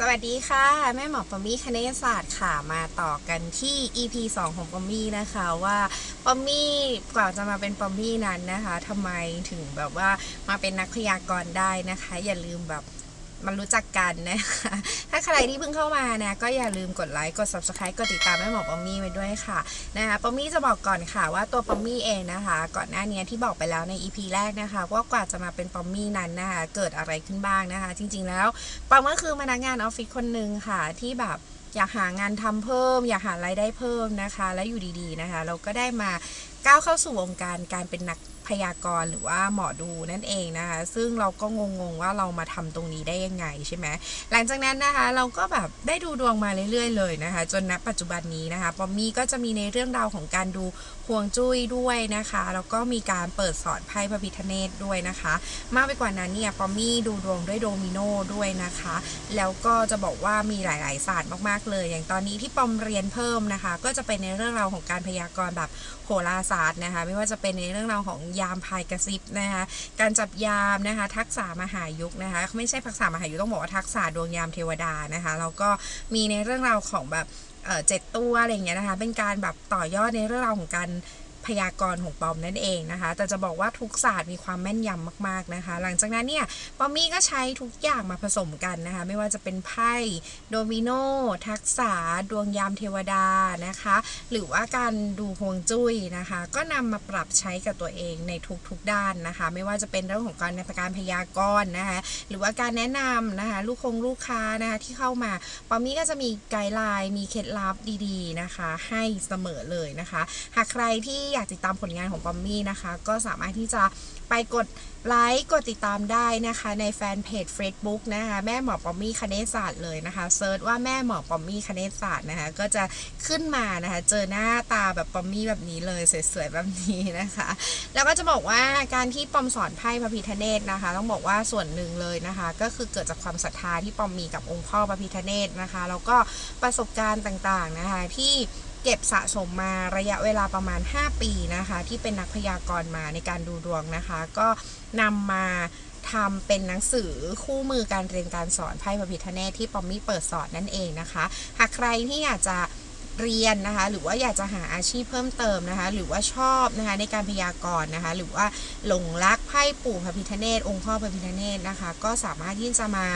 สวัสดีค่ะ แม่หมอปอมมี่คณิตศาสตร์ค่ะมาต่อกันที่ EP 2 ของปอมมี่นะคะว่าปอมมี่กว่าจะมาเป็นปอมมี่นั้นนะคะทำไมถึงแบบว่ามาเป็นนักพยากรณ์ได้นะคะ อย่าลืมแบบ มันรู้จักกันนะคะ ถ้าใครที่เพิ่งเข้ามานะก็อย่าลืมกดไลค์ กด subscribe กดติดตามแม่หมอปอมมี่ไว้ด้วยค่ะนะคะปอมมี่จะบอกก่อนค่ะว่าตัวปอมมี่เองนะคะ ก่อนหน้านี้ที่บอกไปแล้วใน EP แรกนะคะว่ากว่าจะมาเป็นปอมมี่นั้นนะคะเกิดอะไรขึ้นบ้างนะคะ จริง ๆ แล้วปอมก็คือพนักงานออฟฟิศคนหนึ่งค่ะที่แบบอยากหางานทำเพิ่ม อยากหารายได้เพิ่มนะคะ แล้วอยู่ดีๆนะคะ เราก็ได้มาก้าวเข้าสู่วงการการเป็นนัก พยากรณ์หรือว่าหมอดูนั่นเองนะคะ ซึ่งเราก็งงๆว่าเรามาทำตรงนี้ได้ยังไงใช่ไหมหลังจากนั้นนะคะเราก็แบบได้ดูดวงมาเรื่อยๆเลยนะคะ จนณปัจจุบันนี้นะคะปอมมี่ก็จะมีในเรื่องราวของการดู ห่วงจุ้ยด้วยนะคะ แล้วก็มีการเปิดสอนไพ่พระพิฆเนศด้วยนะคะ มากไปกว่านั้นเนี่ยปอมมี่ดูดวงด้วยโดมิโนด้วยนะคะ แล้วก็จะบอกว่ามีหลาย ๆ ศาสตร์มากๆเลย อย่างตอนนี้ที่ปอมเรียนเพิ่มนะคะ ก็จะเป็นในเรื่องราวของการพยากรณ์แบบโหราศาสตร์นะคะ ไม่ว่าจะเป็นในเรื่องราวของยามพายกระซิบนะคะ การจับยามนะคะ ทักษะมหายุคนะคะ ไม่ใช่ทักษะมหายุคต้องบอกว่าทักษะดวงยามเทวดานะคะ แล้วก็มีในเรื่องราวของแบบ เออเจ็ดตัวอะไรอย่างเงี้ยนะคะ เป็นการแบบต่อยอดในเรื่องราวของการ พยากรณ์ของปอมนั่นเองนะคะ แต่จะบอกว่าทุกศาสตร์มีความแม่นยำมาก ๆนะคะ หลังจากนั้นเนี่ยปอมมี่ก็ใช้ทุกอย่างมาผสมกันนะคะ ไม่ว่าจะเป็นไพ่โดมิโนทักษะดวงยามเทวดานะคะ หรือว่าการดูฮวงจุ้ยนะคะ ก็นำมาปรับใช้กับตัวเองในทุกๆด้านนะคะ ไม่ว่าจะเป็นเรื่องของการในการพยากรณ์นะคะ หรือว่าการแนะนำนะคะ ลูกคงลูกค้านะคะที่เข้ามาปอมมี่ก็จะมีไกด์ไลน์มีเคล็ดลับดีๆนะคะ ให้เสมอเลยนะคะ หากใครที่อยากติดตามผลงานของปอมมี่นะคะ ก็สามารถที่จะไปกดไลค์กดติดตามได้นะคะ ในแฟนเพจ Facebook นะคะ แม่หมอปอมมี่คเนศศาสตร์เลยนะคะเซิร์ชว่าแม่หมอปอมมี่คเนศศาสตร์นะคะ ก็จะขึ้นมานะคะ เจอหน้าตาแบบปอมมี่แบบนี้เลยสวยๆแบบนี้นะคะ แล้วก็จะบอกว่าการที่ปอมสอนไพ่พระพิฆเนศนะคะ ต้องบอกว่าส่วนหนึ่งเลยนะคะ ก็คือเกิดจากความศรัทธาที่ปอมมีกับองค์พ่อพระพิฆเนศนะคะ แล้วก็ประสบการณ์ต่างๆนะคะที่ เก็บสะสมมาระยะเวลาประมาณ 5 ปีนะคะ ที่เป็นนักพยากรณ์มาในการดูดวงนะคะ ก็นำมาทำเป็นหนังสือคู่มือการเรียนการสอนไพ่พระพิฆเนศที่ปอมมี่เปิดสอนนั่นเองนะคะ หากใครที่อยากจะเรียนนะคะ หรือว่าอยากจะหาอาชีพเพิ่มเติมนะคะ หรือว่าชอบนะคะในการพยากรณ์นะคะ หรือว่าหลงรักไพ่ปู่พระพิฆเนศองค์พ่อพระพิฆเนศนะคะ ก็สามารถที่จะมา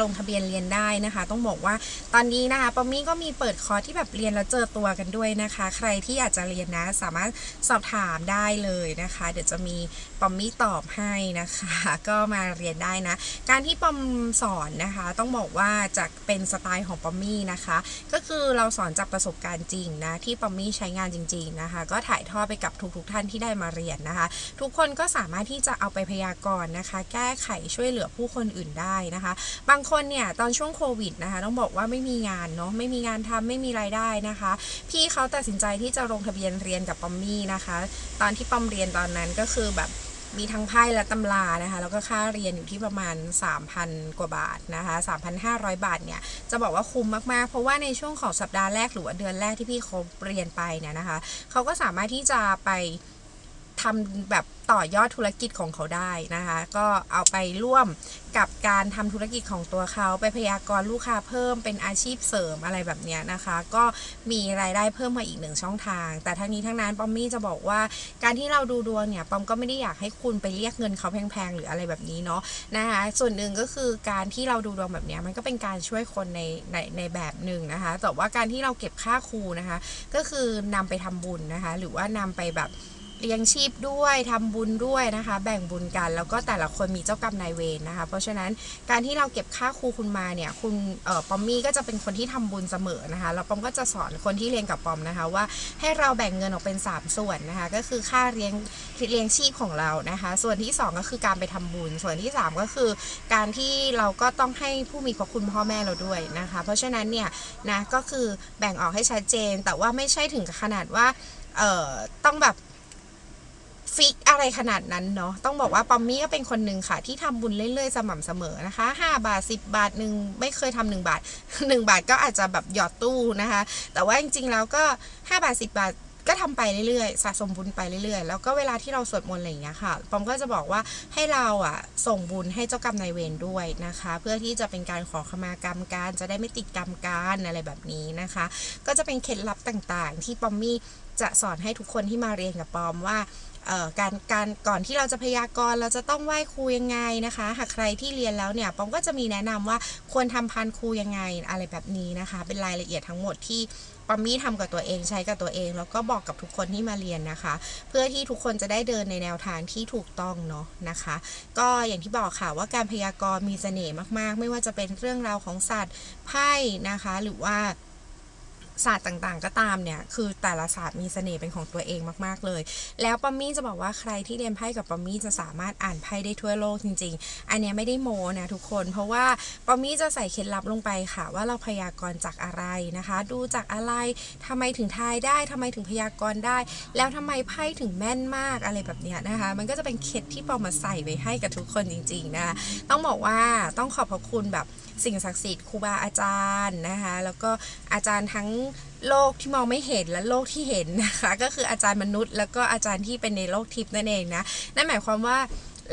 ลงทะเบียนเรียนได้นะคะ ต้องบอกว่าตอนนี้นะคะปอมมี่ก็มีเปิดคอร์สที่แบบเรียนแล้วเจอตัวกันด้วยนะคะ ใครที่อยากจะเรียนนะสามารถสอบถามได้เลยนะคะ เดี๋ยวจะมีปอมมี่ตอบให้นะคะ ก็มาเรียนได้นะ การที่ปอมสอนนะคะ ต้องบอกว่าจะเป็นสไตล์ของปอมมี่นะคะ ก็คือเราสอนจากประสบการณ์จริงนะที่ปอมมี่ใช้งานจริง ๆนะคะ ก็ถ่ายทอดไปกับทุกๆท่านที่ได้มาเรียนนะคะ ทุกคนก็สามารถที่จะเอาไปพยากรณ์นะคะ แก้ไขช่วยเหลือผู้คนอื่นได้นะคะ บางคนเนี่ยตอนช่วงโควิดนะคะต้องบอกว่าไม่มีงานเนาะไม่มีงานทำไม่มีรายได้นะคะ พี่เขาตัดสินใจที่จะลงทะเบียนเรียนกับปอมมี่นะคะ ตอนที่ปอมเรียนตอนนั้นก็คือแบบมีทั้งไพ่และตำรานะคะ แล้วก็ค่าเรียนอยู่ที่ประมาณ 3,000 กว่าบาทนะคะ 3,500 บาทเนี่ย จะบอกว่าคุ้มมากๆ เพราะว่าในช่วงของสัปดาห์แรกหรือว่าเดือนแรกที่พี่เขาเรียนไปเนี่ยนะคะ เขาก็สามารถที่จะไปทำแบบ ต่อยอดธุรกิจของเขาได้นะคะ ก็เอาไปร่วมกับการทำธุรกิจของตัวเขาไปพยากรณ์ลูกค้าเพิ่มเป็นอาชีพเสริมอะไรแบบเนี้ยนะคะ ก็มีรายได้เพิ่มมาอีกหนึ่งช่องทาง แต่ทั้งนี้ทั้งนั้นปอมมี่จะบอกว่าการที่เราดูดวงเนี่ยปอมก็ไม่ได้อยากให้คุณไปเรียกเงินเขาแพงๆหรืออะไรแบบนี้เนาะนะคะส่วนหนึ่งก็คือการที่เราดูดวงแบบเนี้ยมันก็เป็นการช่วยคนในในในแบบหนึ่งนะคะ แต่ว่าการที่เราเก็บค่าครูนะคะ ก็คือนำไปทำบุญนะคะ หรือว่านำไปแบบ เลี้ยงชีพด้วยทำบุญด้วยนะคะ แบ่งบุญกัน แล้วก็แต่ละคนมีเจ้ากรรมนายเวรนะคะ เพราะฉะนั้นการที่เราเก็บค่าครูคุณมาเนี่ยคุณเอ่อปอมมี่ก็จะเป็นคนที่ทำบุญเสมอนะคะแล้วปอมก็จะสอนคนที่เรียนกับปอมนะคะว่าให้เราแบ่งเงินออกเป็น 3 ส่วนนะคะก็คือค่าเลี้ยงเลี้ยงชีพของเรานะคะ ส่วนที่ 2 ก็คือการไปทำบุญ ส่วนที่ 3 ก็คือ การที่เราก็ต้องให้ผู้มีพระคุณพ่อแม่เราด้วยนะคะ เพราะฉะนั้นเนี่ยนะก็คือแบ่งออกให้ชัดเจนแต่ว่าไม่ใช่ถึงขนาดว่าเอ่อต้องแบบ ฟิกอะไรขนาดนั้นเนาะต้องบอกว่าปอมมี่ก็เป็นคนหนึ่งค่ะ ที่ทำบุญเรื่อยๆ สม่ำเสมอนะคะ 5 บาท 10 บาทหนึ่งไม่เคยทำหนึ่งบาท 1 บาทก็อาจจะแบบหยอดตู้นะคะ แต่ว่าจริงๆแล้วก็ 5 บาท 10 บาทก็ทำไปเรื่อยๆ สะสมบุญไปเรื่อยๆ แล้วก็เวลาที่เราสวดมนต์อะไรอย่างเงี้ยค่ะ ปอมก็จะบอกว่าให้เราอะส่งบุญให้เจ้ากรรมนายเวรด้วยนะคะ เพื่อที่จะเป็นการขอขมากรรมการจะได้ไม่ติดกรรมการอะไรแบบนี้นะคะ ก็จะเป็นเคล็ดลับต่างๆ ที่ปอมมี่จะสอนให้ทุกคนที่มาเรียนกับปอมว่า การการก่อนที่เราจะพยากรณ์เราจะต้องไหว้ครูยังไงนะคะ หากใครที่เรียนแล้วเนี่ยปอมก็จะมีแนะนำว่าควรทำพันครูยังไงอะไรแบบนี้นะคะ เป็นรายละเอียดทั้งหมดที่ปอมมี่ทำกับตัวเองใช้กับตัวเอง แล้วก็บอกกับทุกคนที่มาเรียนนะคะ เพื่อที่ทุกคนจะได้เดินในแนวทางที่ถูกต้องเนาะนะคะ ก็อย่างที่บอกค่ะว่าการพยากรณ์มีเสน่ห์มาก ๆ ไม่ว่าจะเป็นเรื่องราวของสัตว์ไพ่นะคะ หรือว่า ศาสตร์ต่างๆ ก็ตามเนี่ย คือแต่ละศาสตร์มีเสน่ห์เป็นของตัวเองมากๆเลย แล้วปอมมี่จะบอกว่าใครที่เรียนไพ่กับปอมมี่จะสามารถอ่านไพ่ได้ทั่วโลกจริง ๆ อันนี้ไม่ได้โมนะทุกคน เพราะว่าปอมมี่จะใส่เคล็ดลับลงไปค่ะ ว่าเราพยากรณ์จากอะไรนะคะ ดูจากอะไรทำไมถึงทายได้ทำไมถึงพยากรณ์ได้ แล้วทำไมไพ่ถึงแม่นมากอะไรแบบนี้นะคะ มันก็จะเป็นเคล็ดที่ปอมมาใส่ไว้ให้กับทุกคนจริงๆนะคะต้องบอกว่าต้องขอบพระคุณแบบ สิ่งศักดิ์สิทธิ์ครูบาอาจารย์นะคะ แล้วก็อาจารย์ทั้งโลกที่มองไม่เห็นและโลกที่เห็นนะคะ ก็คืออาจารย์มนุษย์ แล้วก็อาจารย์ที่เป็นในโลกทิพย์นั่นเองนะนั่นหมายความว่า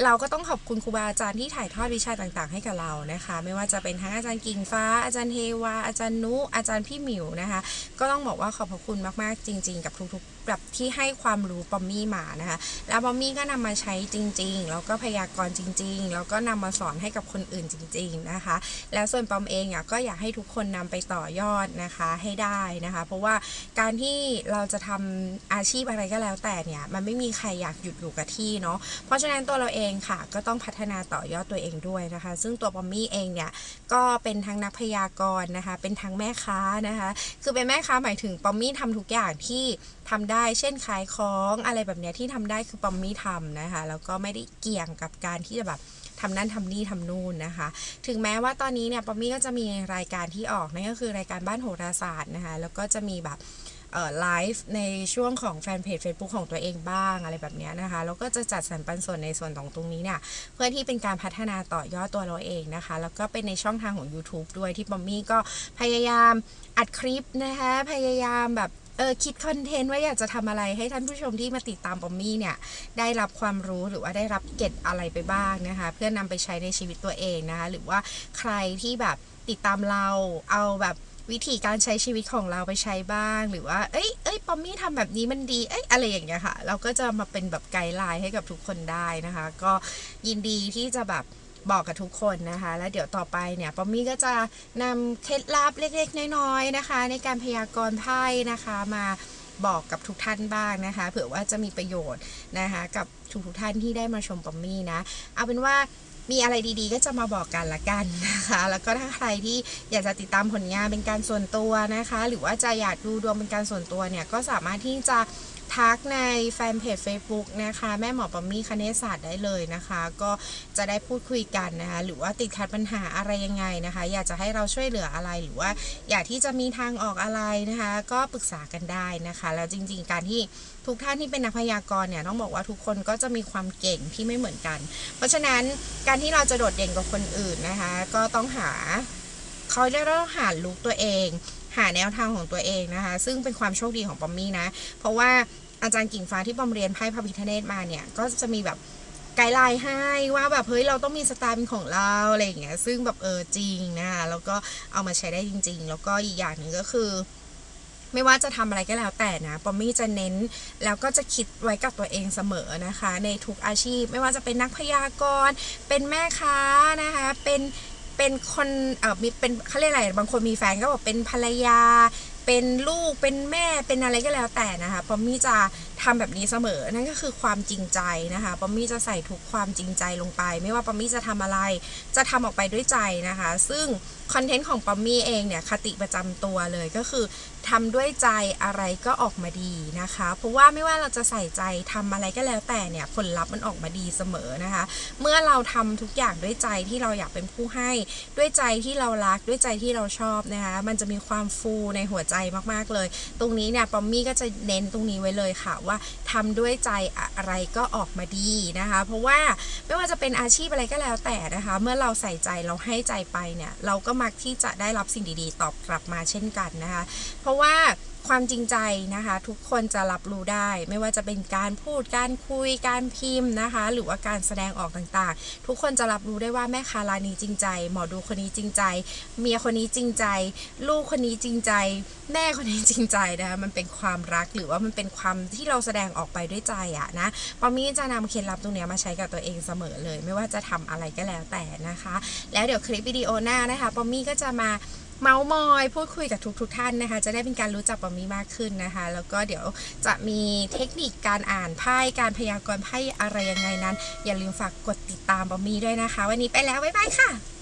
เราก็ต้องขอบคุณครูบาอาจารย์ที่ถ่ายทอดวิชาต่างๆ ให้กับเรานะคะ ไม่ว่าจะเป็นทั้งอาจารย์กิ่งฟ้า อาจารย์เฮวาอาจารย์นุ อาจารย์พี่หมิวนะคะ ก็ต้องบอกว่าขอบพระคุณมากๆ จริง ๆ กับทุกๆ แบบที่ให้ความรู้ปอมมี่มานะคะ แล้วปอมมี่ก็นำมาใช้จริง ๆ แล้วก็พยากรณ์จริง ๆ แล้วก็นำมาสอนให้กับคนอื่นจริง ๆนะคะ แล้วส่วนปอมเองอะก็อยากให้ทุกคนนำไปต่อยอดนะคะให้ได้นะคะ เพราะว่าการที่เราจะทำอาชีพอะไรก็แล้วแต่เนี่ยมันไม่มีใครอยากหยุดอยู่กับที่เนาะเพราะฉะนั้นตัวเราเองค่ะก็ต้องพัฒนาต่อยอดตัวเองด้วยนะคะ ซึ่งตัวปอมมี่เองเนี่ยก็เป็นทั้งนักพยากรณ์นะคะ เป็นทั้งแม่ค้านะคะ คือเป็นแม่ค้าหมายถึงปอมมี่ทำทุกอย่างที่ทำได้เช่นขายของอะไรแบบนี้ที่ทำได้คือปอมมี่ทำนะคะแล้วก็ไม่ได้เกี่ยงกับการที่จะแบบทำนั่นทำนี่ทำนู่นนะคะ ถึงแม้ว่าตอนนี้เนี่ยปอมมี่ก็จะมีรายการที่ออกนั่นก็คือรายการบ้านโหราศาสตร์นะคะแล้วก็จะมีแบบไลฟ์ในช่วงของแฟนเพจ Facebook ของตัวเองบ้างอะไรแบบนี้นะคะ แล้วก็จะจัดสรรปันส่วนในส่วนของตรงนี้เนี่ย เพื่อที่เป็นการพัฒนาต่อยอดตัวเราเองนะคะ แล้วก็เป็นในช่องทางของ YouTube ด้วยที่ปอมมี่ก็พยายามอัดคลิปนะคะ พยายามแบบ เออคิดคอนเทนต์ว่าอยากจะทำอะไรให้ท่านผู้ชมที่มาติดตามปอมมี่เนี่ย ได้รับความรู้หรือว่าได้รับเก็ตอะไรไปบ้างนะคะ เพื่อนำไปใช้ในชีวิตตัวเองนะคะ หรือว่าใครที่แบบติดตามเราเอาแบบวิธีการใช้ชีวิตของเราไปใช้บ้าง หรือว่า เอ้ย เอ้ย ปอมมี่ทำแบบนี้มันดี เอ้ย อะไรอย่างเงี้ยค่ะ เราก็จะมาเป็นแบบไกด์ไลน์ให้กับทุกคนได้นะคะ ก็ยินดีที่จะแบบ บอกกับทุกคนนะคะ แล้วเดี๋ยวต่อไปเนี่ยปอมมี่ก็จะนำเคล็ดลับเล็กๆ น้อยๆนะคะ ในการพยากรณ์ไพ่นะคะมาบอกกับทุกท่านบ้างนะคะ เผื่อว่าจะมีประโยชน์นะคะ กับทุกๆท่านที่ได้มาชมปอมมี่นะ เอาเป็นว่ามีอะไรดีๆ ก็จะมาบอกกันละกันนะคะ แล้วก็ถ้าใครที่อยากจะติดตามผลงานเป็นการส่วนตัวนะคะ หรือว่าจะอยากดูดวงเป็นการส่วนตัวเนี่ย ก็สามารถที่จะ ทักในแฟนเพจ Facebook นะคะ แม่หมอปอมมี่คเนศาสตร์ได้เลยนะคะ ก็จะได้พูดคุยกันนะคะหรือว่าติดขัดปัญหาอะไรยังไงนะคะ อยากจะให้เราช่วยเหลืออะไรหรือว่า อยากที่จะมีทางออกอะไรนะคะ ก็ปรึกษากันได้นะคะ แล้วจริง ๆ การที่ทุกท่านที่เป็นนักพยากรณ์เนี่ยต้องบอกว่าทุกคนก็จะมีความเก่งที่ไม่เหมือนกัน เพราะฉะนั้นการที่เราจะโดดเด่นกว่าคนอื่นนะคะ ก็ต้องหาเขาเรียกว่าหาลุกตัวเอง หาแนวทางของตัวเองนะคะ ซึ่งเป็นความโชคดีของปอมมี่นะ เพราะว่าอาจารย์กิ่งฟ้าที่ปอมเรียนไพ่พระพิฆเนศมาเนี่ย ก็จะมีแบบไกด์ไลน์ให้ว่าแบบเฮ้ยเราต้องมีสไตล์เป็นของเราอะไรอย่างเงี้ย ซึ่งแบบเออจริงนะคะแล้วก็เอามาใช้ได้จริง ๆ แล้วก็อีกอย่างหนึ่งก็คือไม่ว่าจะทำอะไรก็แล้วแต่นะ ปอมมี่จะเน้นแล้วก็จะคิดไว้กับตัวเองเสมอนะคะ ในทุกอาชีพ ไม่ว่าจะเป็นนักพยากรณ์ เป็นแม่ค้านะคะ เป็น เป็นคนเออมีเป็นเขาเรียกอะไรบางคนมีแฟนก็บอกเป็นภรรยา เป็นลูกเป็นแม่เป็นอะไรก็แล้วแต่นะคะปอมมี่จะทำแบบนี้เสมอนั่นก็คือความจริงใจนะคะปอมมี่จะใส่ทุกความจริงใจลงไป ไม่ว่าปอมมี่จะทำอะไร จะทำออกไปด้วยใจนะคะ ซึ่งคอนเทนต์ของปอมมี่เองเนี่ยคติประจำตัวเลยก็คือ ทำด้วยใจอะไรก็ออกมาดีนะคะ เพราะว่าไม่ว่าเราจะใส่ใจทำอะไรก็แล้วแต่เนี่ยผลลัพธ์มันออกมาดีเสมอนะคะ เมื่อเราทำทุกอย่างด้วยใจที่เราอยากเป็นผู้ให้ ด้วยใจที่เรารักด้วยใจที่เราชอบนะคะ มันจะมีความฟูในหัวใจมากๆเลย ตรงนี้เนี่ยปอมมี่ก็จะเน้นตรงนี้ไว้เลยค่ะว่าทำด้วยใจอะไรก็ออกมาดีนะคะ เพราะว่า ไม่ว่าจะเป็นอาชีพอะไรก็แล้วแต่นะคะ เมื่อเราใส่ใจเราให้ใจไปเนี่ย เราก็มักที่จะได้รับสิ่งดีๆ ตอบกลับมาเช่นกันนะคะ เพราะว่าความจริงใจนะคะ ทุกคนจะรับรู้ได้ ไม่ว่าจะเป็นการพูดการคุยการพิมพ์นะคะ หรือว่าการแสดงออกต่างๆ ทุกคนจะรับรู้ได้ว่าแม่ค้ารายนี้จริงใจ หมอดูคนนี้จริงใจ เมียคนนี้จริงใจ ลูกคนนี้จริงใจ แม่คนนี้จริงใจนะคะมันเป็นความรักหรือว่ามันเป็นความที่เราแสดงออกไปด้วยใจอะนะปอมมี่จะนำเคล็ดลับตรงนี้มาใช้กับตัวเองเสมอเลย ไม่ว่าจะทำอะไรก็แล้วแต่นะคะ แล้วเดี๋ยวคลิปวิดีโอหน้านะคะปอมมี่ก็จะมา เมาส์มอยพูดคุยกับทุกๆทท่านนะคะ จะได้เป็นการรู้จักปอมมี่มากขึ้นนะคะ แล้วก็เดี๋ยวจะมีเทคนิคการอ่านไพ่การพยากรณ์ไพ่อะไรยังไงนั้น อย่าลืมฝากกดติดตามปอมมี่ด้วยนะคะ วันนี้ไปแล้วบ๊ายบายค่ะ